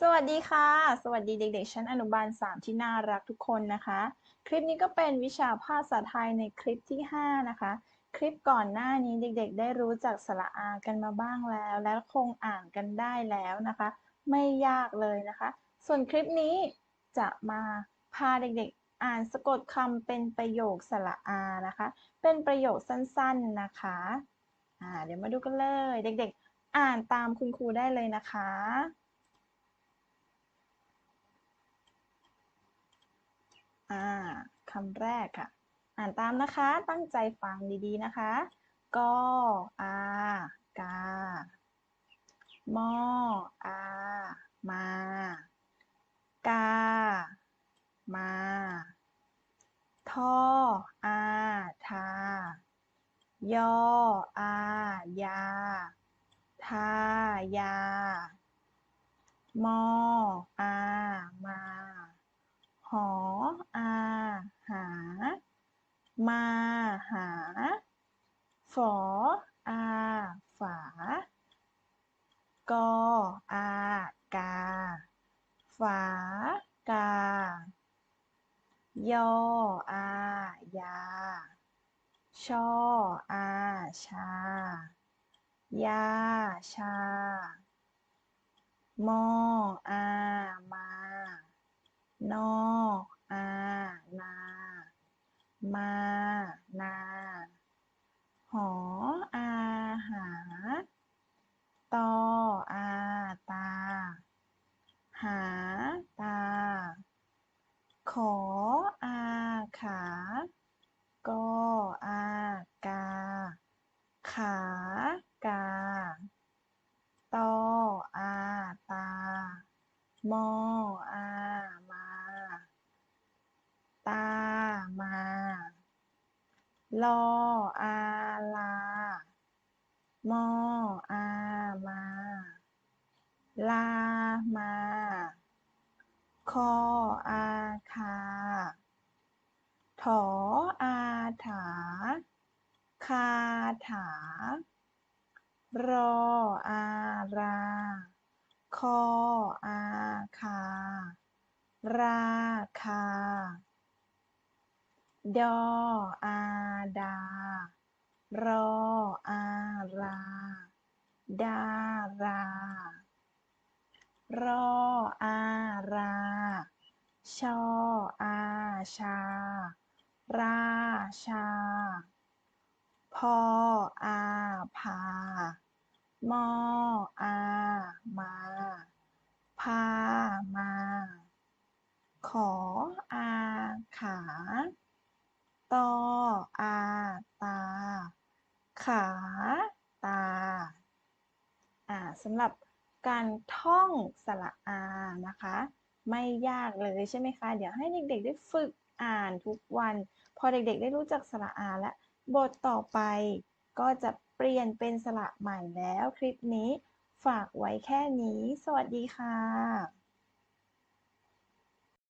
สวัสดีค่ะ สวัสดีเด็ก ๆ ชั้นอนุบาล 3 ที่น่ารักทุกคนนะคะ คลิปนี้ก็เป็นวิชาภาษาไทยในคลิปที่ 5 นะคะ คลิปก่อนหน้านี้เด็ก ๆ ได้รู้จักสระอากันมาบ้างแล้ว และคงอ่านกันได้แล้วนะคะ ไม่ยากเลยนะคะ ส่วนคลิปนี้จะมาพาเด็ก ๆ อ่านสะกดคำเป็นประโยคสระอานะคะ เป็นประโยคสั้น ๆ นะคะอ่าเดี๋ยวมาดูกันเลย เด็ก ๆ อ่านตามคุณครูได้เลยนะคะ อ่าคำแรกค่ะ อ่านตามนะคะ ตั้งใจฟังดีๆนะคะ กอากามออามา กา มาทออาทายออายา ทายามออามา ออาหา มาหา ฝออาฝา กออากา ฝากา ยออายา ชออาชา ยาชามออา มานอ มา นา หอ อา หา ตอ อา ตา หา ตา ขอ อา ขา กอ อา กา ขา กา ตอ อา ตามออา มา ตา มา ลออาลา มออามา ลามา คออาคา ถออาถา คาถา รออารา คออาคา ราคา ดออาดา รออารา ดารา รออารา ชออาชา ราชา พออาพามออามา พา มา ขออา ขา ตออาตา ขา ตา อ่าสำหรับการท่องสระอานะคะ ไม่ยากเลยใช่ไหมคะ เดี๋ยวให้เด็กๆได้ฝึกอ่านทุกวัน พอเด็กๆได้รู้จักสระอาแล้วบทต่อไปก็จะเปลี่ยนเป็นสระใหม่แล้วคลิปนี้ฝากไว้แค่นี้ สวัสดีค่ะ